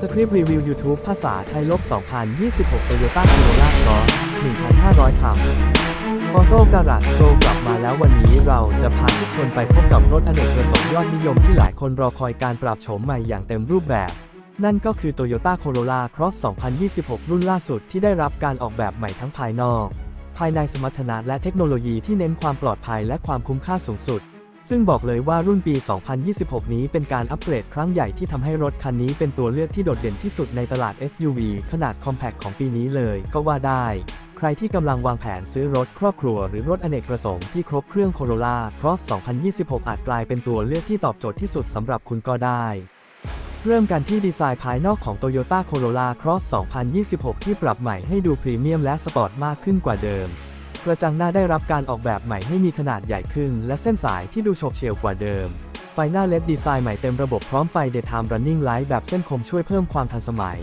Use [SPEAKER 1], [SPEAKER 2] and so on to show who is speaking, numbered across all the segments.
[SPEAKER 1] สคริปต์รีวิว YouTube ภาษาไทยลบ 2026 Toyota Corolla Cross 1,500คำออโต้การาดโตกลับมาแล้ววันนี้เราจะพาทุกคนไปพบกับรถอเนกประสงค์ยอดนิยมที่หลายคนรอคอยการปรับโฉมใหม่อย่างเต็มรูปแบบ นั่นก็คือ Toyota Corolla Cross 2026 รุ่นล่าสุดที่ได้รับการออกแบบใหม่ทั้งภายนอก ภายในสมรรถนะและเทคโนโลยีที่เน้นความปลอดภัยและความคุ้มค่าสูงสุด ซึ่งบอกเลยว่ารุ่นปี 2026 นี้เป็นการอัปเกรดครั้งใหญ่ที่ทำให้รถคันนี้เป็นตัวเลือกที่โดดเด่นที่สุดในตลาด SUV ขนาด Compact ของปีนี้เลยก็ว่าได้ ใครที่กำลังวางแผนซื้อรถครอบครัวหรือรถอเนกประสงค์ที่ครบเครื่อง Corolla Cross 2026 อาจกลายเป็นตัวเลือกที่ตอบโจทย์ที่สุดสำหรับคุณก็ได้เริ่มกันที่ดีไซน์ภายนอกของ Toyota Corolla Cross 2026 ที่ปรับใหม่ให้ดูพรีเมียมและสปอร์ตมากขึ้นกว่าเดิม กระจังหน้าได้รับการออกแบบใหม่ให้มีขนาดใหญ่ขึ้น และเส้นสายที่ดูโฉบเฉี่ยวกว่าเดิม ไฟหน้าเลดดีไซน์ใหม่เต็มระบบพร้อมไฟ Daytime Running Light แบบเส้นคมช่วยเพิ่มความทันสมัย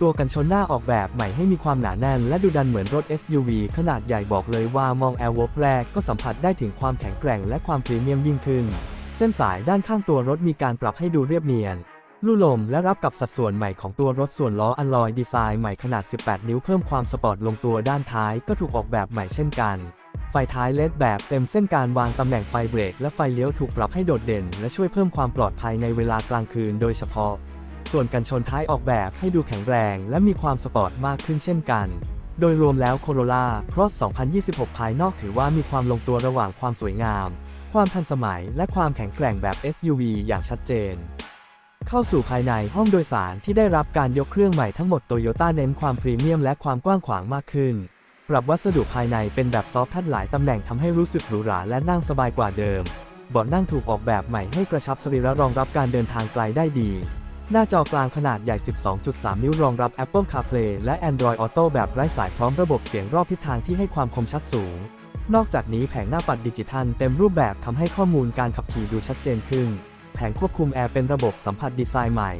[SPEAKER 1] ตัวกันชนหน้าออกแบบใหม่ให้มีความหนาแน่น และดูดันเหมือนรถ SUV ขนาดใหญ่บอกเลยว่ามองแอร์วบแรกก็สัมผัสได้ถึงความแข็งแกร่งและความพรีเมียมยิ่งขึ้น เส้นสายด้านข้างตัวรถมีการปรับให้ดูเรียบเนียน ลู่ลมและรับกับสัดส่วนใหม่ของตัวรถส่วนล้ออัลลอยดีไซน์ใหม่ขนาด 18 นิ้วเพิ่มความสปอร์ตลงตัวด้านท้ายก็ถูกออกแบบใหม่เช่นกัน ไฟท้ายเลดแบบเต็มเส้นการวางตำแหน่งไฟเบรกและไฟเลี้ยวถูกปรับให้โดดเด่น และช่วยเพิ่มความปลอดภัยในเวลากลางคืนโดยเฉพาะ ส่วนกันชนท้ายออกแบบให้ดูแข็งแรงและมีความสปอร์ตมากขึ้นเช่นกัน โดยรวมแล้ว Corolla Cross 2026 ภายนอกถือว่ามีความลงตัวระหว่างความสวยงาม ความทันสมัย และความแข็งแกร่งแบบ SUV อย่างชัดเจน เข้าสู่ภายในห้องโดยสารที่ได้รับการยกเครื่องใหม่ทั้งหมดโตโยต้าเน้นความพรีเมียมและความกว้างขวางมากขึ้น ปรับวัสดุภายในเป็นแบบซอฟท์ทัชหลายตำแหน่งทำให้รู้สึกหรูหราและนั่งสบายกว่าเดิมเบาะนั่งถูกออกแบบใหม่ให้กระชับสรีระรองรับการเดินทางไกลได้ดี หน้าจอกลางขนาดใหญ่ 12.3 นิ้วรองรับ Apple CarPlay และ Android Auto แบบไร้สายพร้อมระบบเสียงรอบทิศทางที่ให้ความคมชัดสูง นอกจากนี้แผงหน้าปัดดิจิทัลเต็มรูปแบบทำให้ข้อมูลการขับขี่ดูชัดเจนขึ้น แผงควบคุมแอร์เป็นระบบสัมผัสดีไซน์ใหม่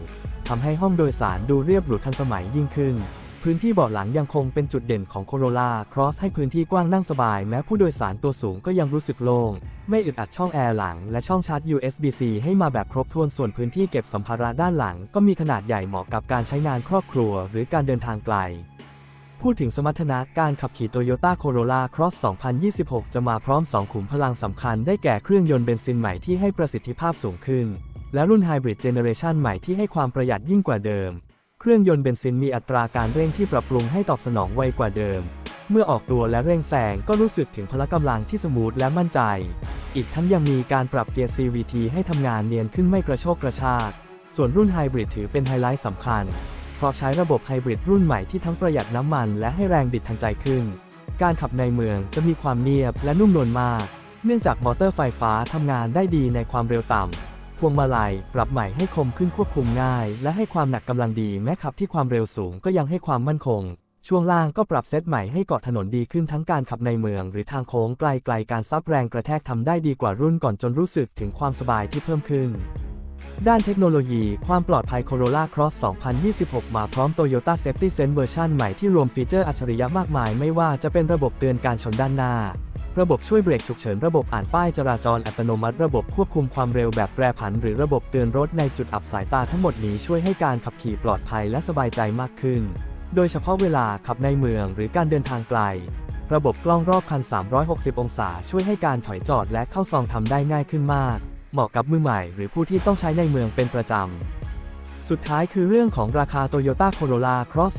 [SPEAKER 1] ทำให้ห้องโดยสารดูเรียบหรูทันสมัยยิ่งขึ้น พื้นที่เบาะหลังยังคงเป็นจุดเด่นของ Corolla Cross ให้พื้นที่กว้างนั่งสบาย แม้ผู้โดยสารตัวสูงก็ยังรู้สึกโล่ง ไม่อึดอัดช่องแอร์หลัง และช่องชาร์จ USB-C ให้มาแบบครบถ้วนส่วนพื้นที่เก็บสัมภาระด้านหลัง ก็มีขนาดใหญ่เหมาะกับการใช้งานครอบครัว หรือการเดินทางไกล พูดถึงสมรรถนะการขับขี่ Toyota Corolla Cross 2026 จะมาพร้อม 2 ขุมพลังสำคัญได้แก่เครื่องยนต์เบนซินใหม่ที่ให้ประสิทธิภาพสูงขึ้น และรุ่น Hybrid Generation ใหม่ที่ให้ความประหยัดยิ่งกว่าเดิม เครื่องยนต์เบนซินมีอัตราการเร่งที่ปรับปรุงให้ตอบสนองไวกว่าเดิม เมื่อออกตัวและเร่งแซงก็รู้สึกถึงพละกำลังที่สมูทและมั่นใจ อีกทั้งยังมีการปรับเกียร์ CVT ให้ทำงานเนียนขึ้นไม่กระโชกกระชาก ส่วนรุ่นไฮบริดถือเป็นไฮไลท์สำคัญ เพราะใช้ระบบไฮบริดรุ่นใหม่ที่ทั้งประหยัดน้ำมันและให้แรงบิดทันใจขึ้น การขับในเมืองจะมีความเนียบและนุ่มนวลมาก เนื่องจากมอเตอร์ไฟฟ้าทำงานได้ดีในความเร็วต่ำ พวงมาลัยปรับใหม่ให้คมขึ้นควบคุมง่าย และให้ความหนักกำลังดีแม้ขับที่ความเร็วสูงก็ยังให้ความมั่นคง ช่วงล่างก็ปรับเซตใหม่ให้เกาะถนนดีขึ้นทั้งการขับในเมือง หรือทางโค้งไกลๆการซับแรงกระแทกทำได้ดีกว่ารุ่นก่อนจนรู้สึกถึงความสบายที่เพิ่มขึ้น ด้านเทคโนโลยี ความปลอดภัย Corolla Cross 2026 มาพร้อม Toyota Safety Sense เวอร์ชันใหม่ที่รวมฟีเจอร์อัจฉริยะมากมาย ไม่ว่าจะเป็นระบบเตือนการชนด้านหน้า ระบบช่วยเบรกฉุกเฉิน ระบบอ่านป้ายจราจรอัตโนมัติ ระบบควบคุมความเร็วแบบแปรผัน หรือระบบเตือนรถในจุดอับสายตาทั้งหมดนี้ช่วยให้การขับขี่ปลอดภัยและสบายใจมากขึ้น โดยเฉพาะเวลาขับในเมืองหรือการเดินทางไกล ระบบกล้องรอบคัน 360 องศา ช่วยให้การถอยจอดและเข้าซองทำได้ง่ายขึ้นมาก เหมาะกับมือใหม่หรือผู้ที่ต้องใช้ในเมืองเป็นประจำ สุดท้ายคือเรื่องของราคา Toyota Corolla Cross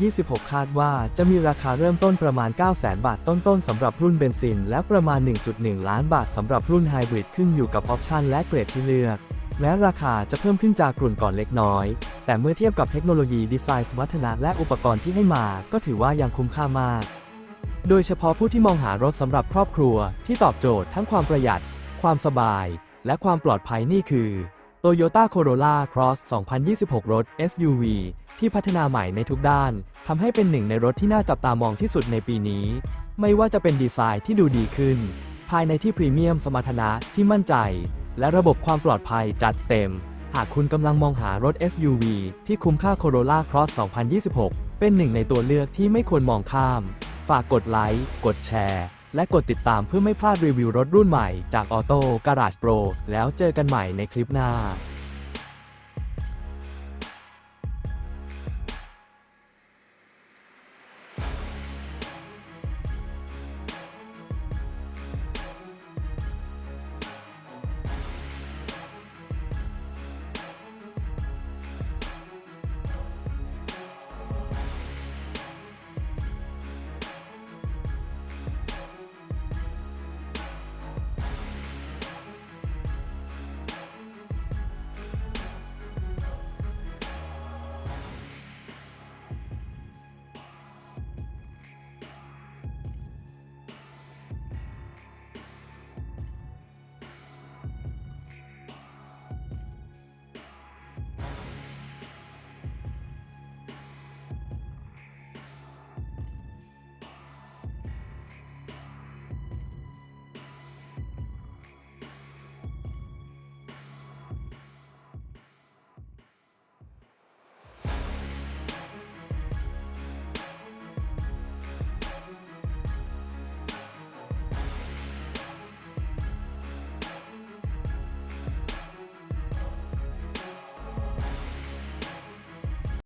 [SPEAKER 1] 2026 คาดว่าจะมีราคาเริ่มต้นประมาณ 900,000 บาทต้นๆสำหรับรุ่นเบนซิน และประมาณ 1.1 ล้านบาทสำหรับรุ่นไฮบริดขึ้นอยู่กับออปชันและเกรดที่เลือกแม้ราคาจะเพิ่มขึ้นจากกลุ่นก่อนเล็กน้อย แต่เมื่อเทียบกับเทคโนโลยีดีไซน์สมรรถนะและอุปกรณ์ที่ให้มา ก็ถือว่ายังคุ้มค่ามาก โดยเฉพาะผู้ที่มองหารถสำหรับครอบครัวที่ตอบโจทย์ทั้งความประหยัด ความสบาย และความปลอดภัยนี่คือ Toyota Corolla Cross 2026 รถ SUV ที่พัฒนาใหม่ในทุกด้าน ทำให้เป็นหนึ่งในรถที่น่าจับตามองที่สุดในปีนี้ ไม่ว่าจะเป็นดีไซน์ที่ดูดีขึ้น ภายในที่พรีเมียมสมรรถนะที่มั่นใจ และระบบความปลอดภัยจัดเต็ม หากคุณกำลังมองหารถ SUV ที่คุ้มค่า Corolla Cross 2026 เป็นหนึ่งในตัวเลือกที่ไม่ควรมองข้าม ฝากกดไลค์ กดแชร์ และกดติดตามเพื่อไม่พลาดรีวิวรถรุ่นใหม่จาก Auto Garage Pro แล้วเจอกันใหม่ในคลิปหน้า